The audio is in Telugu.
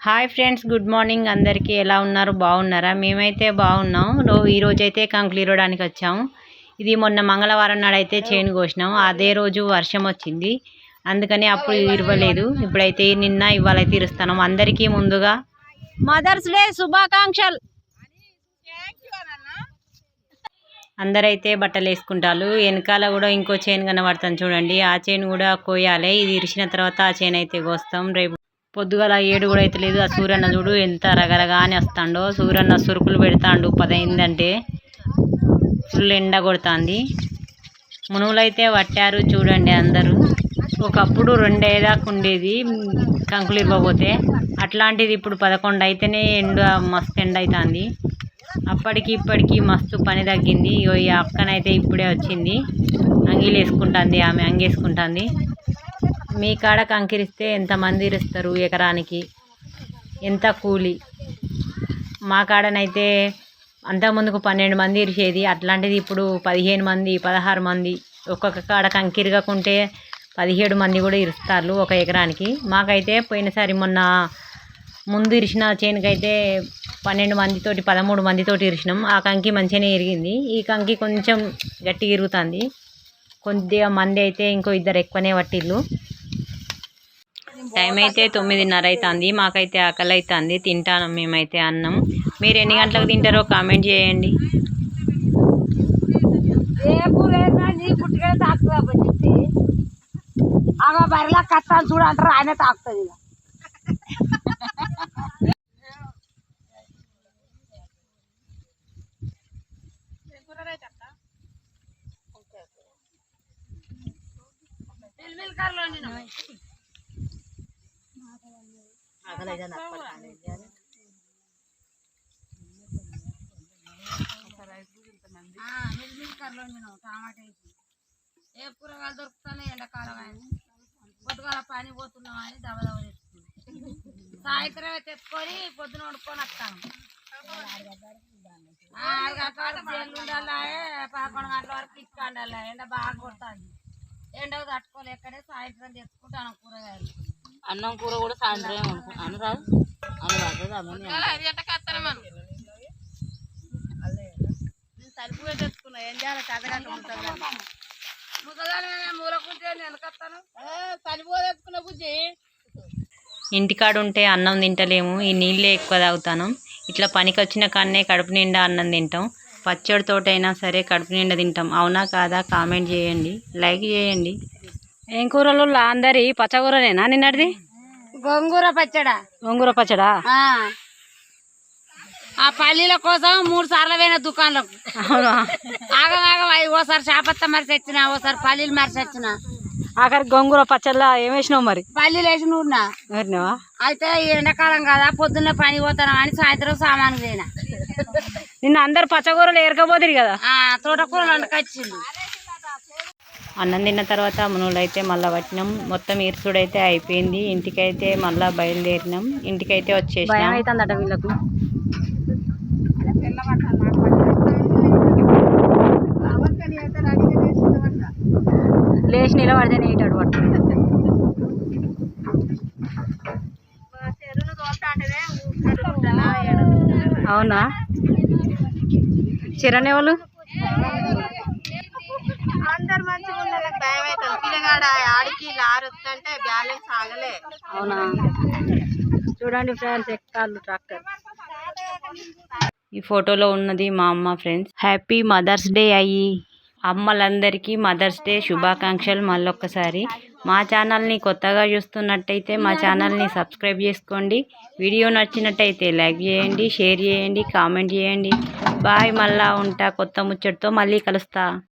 Hi friends good morning. అందరికీ ఎలా ఉన్నారు? బాగున్నారా? మేమైతే బాగున్నాం. రో ఈరోజు అయితే కంకులు వచ్చాము. ఇది మొన్న మంగళవారం నాడు అయితే చేను కోసినాం. అదే రోజు వర్షం వచ్చింది. అందుకని అప్పుడు ఇరవలేదు. ఇప్పుడైతే నిన్న ఇవాళైతే తీరుస్తాను అందరికీ ముందుగా మదర్స్ డే శుభాకాంక్షలు. అందరైతే బట్టలు వేసుకుంటారు వెనకాల కూడా ఇంకో చైన్ కనబడుతుంది చూడండి. ఆ చైన్ కూడా కోయాలి. ఇది ఇరిచిన తర్వాత ఆ చైన్ అయితే కోస్తాం. రేపు పొద్దుగల ఏడు కూడా అయితే లేదు. ఆ సూర్యన్న చూడు ఎంత రగరగా అని వస్తాడో. సూర్యన్న సురుకులు పెడతాండు. పదైందంటే ఫుల్ ఎండ కొడుతుంది. మునువులైతే పట్టారు చూడండి అందరూ. ఒకప్పుడు రెండేదాకా ఉండేది కంకులు ఇవ్వబోతే అట్లాంటిది ఇప్పుడు పదకొండు అయితేనే ఎండ మస్తు ఎండ అవుతుంది అప్పటికి ఇప్పటికి మస్తు పని తగ్గింది. ఇగో ఈ అక్కనైతే ఇప్పుడే వచ్చింది. అంగీలు వేసుకుంటుంది ఆమె అంగేసుకుంటుంది మీ కాడ కంకిరిస్తే ఎంతమంది ఇరుస్తారు ఎకరానికి? ఎంత కూలి? మా కాడనైతే అంతకుముందుకు పన్నెండు మంది ఇరిచేది అట్లాంటిది ఇప్పుడు పదిహేను మంది పదహారు మంది. ఒక్కొక్క కాడ కంకిరగకుంటే పదిహేడు మంది కూడా ఇరుస్తారు ఒక ఎకరానికి. మాకైతే పోయినసారి మొన్న ముందు ఇరిచిన చేనుకైతే పన్నెండు మందితోటి పదమూడు మందితోటి ఇరిచినాం ఆ కంకి మంచిగానే ఇరిగింది. ఈ కంకి కొంచెం గట్టిగా ఇరుగుతుంది. కొద్దిగా మంది అయితే ఇంకో ఇద్దరు ఎక్కువనే పట్టిళ్ళు టైం అయితే తొమ్మిదిన్నర అవుతుంది మాకైతే ఆకలి అవుతుంది తింటాను మేమైతే అన్నం. మీరు ఎన్ని గంటలకు తింటారో కామెంట్ చేయండి. ఆమె బరిలా కట్టాలి చూడు అంటారు ఆయన తాకుతుంది ఇక. టమాటా వేసి ఏ కూరగాయలు దొరుకుతానే ఎండాకాలం అని. పొద్దుగాల పని పోతున్నాం అని దవ దవ తెచ్చుకున్నాం సాయంత్రం తెచ్చుకొని పొద్దున వండుకొని వస్తాను. ఆరు గంటల వరకు జైలు ఉండాలి పదకొండు గంటల వరకు ఉండాలి ఎండ బాగా కొడుతుంది. ఎండకు తట్టుకోలే ఎక్కడే సాయంత్రం తెచ్చుకుంటాను కూరగాయలు. అన్నం కూర కూడా సాయంత్రం తెచ్చుకున్నా ఏం చేయాలి? చదగా సరిపో తెచ్చుకున్న బుజ్జి ఇంటికాడ ఉంటే అన్నం తింటలేము. ఈ నీళ్ళే ఎక్కువ తాగుతాను. ఇట్లా పనికి వచ్చిన కాడనే కడుపు నిండా అన్నం తింటాం. పచ్చడితోటైనా సరే కడుపు నిండా తింటాం. అవునా కాదా? కామెంట్ చేయండి. లైక్ చేయండి. ఏం కూరలు అందరి? పచ్చకూరనేనా నిన్నటిది? గోంగూర పచ్చడా. గోంగూర పచ్చడా? ఆ. పల్లీల కోసం మూడు సార్లు పోయిన దుకాణంలోకి. అవునా? ఆగం ఆగం అవి ఓసారి చేపత్త మరిచి వచ్చిన ఓసారి పల్లీలు మరిచి వచ్చిన ఆఖరి గోంగూర పచ్చడిలా ఏం వేసినావు మరి? పల్లీలు వేసి నూరినా అయితే ఎండాకాలం కదా పొద్దున్నే పని పోతాను అని సాయంత్రం సామాను పోయినా నిన్న అందరు పచ్చకూరలు ఏరకపోతుంది కదా? ఆ తోటకూర వంటకొచ్చింది అన్నం తిన్న తర్వాత మునులైతే మళ్ళీ పట్టినాం. మొత్తం ఈర్చుడైతే అయిపోయింది. ఇంటికైతే మళ్ళీ బయలుదేరినాం. ఇంటికైతే వచ్చేసినాం. అవుతుందట వీళ్ళకు. లేచి నిలబడితేనే ఇటాడు పడుతుంది అవునా? చిరణ్ ఎవరు అందరు మంచిగా ఉన్నది భయం అవుతుంది పిల్లగాడ ఆడికి లారీ వస్తుంటే బ్యాలెన్స్ ఆగలే. అవునా? చూడండి ఫ్రెండ్స్ ఎక్కాలు ట్రాక్టర్. ఈ ఫోటోలో ఉన్నది మా అమ్మ ఫ్రెండ్స్. హ్యాపీ మదర్స్ డే అయ్యి. అమ్మలందరికీ మదర్స్ డే శుభాకాంక్షలు మళ్ళొక్కసారి. మా ఛానల్ని కొత్తగా చూస్తున్నట్టయితే మా ఛానల్ని సబ్స్క్రైబ్ చేసుకోండి. వీడియో నచ్చినట్టయితే లైక్ చేయండి షేర్ చేయండి కామెంట్ చేయండి. బాయ్ మళ్ళా ఉంటా కొత్త ముచ్చటితో. మళ్ళీ కలుస్తా.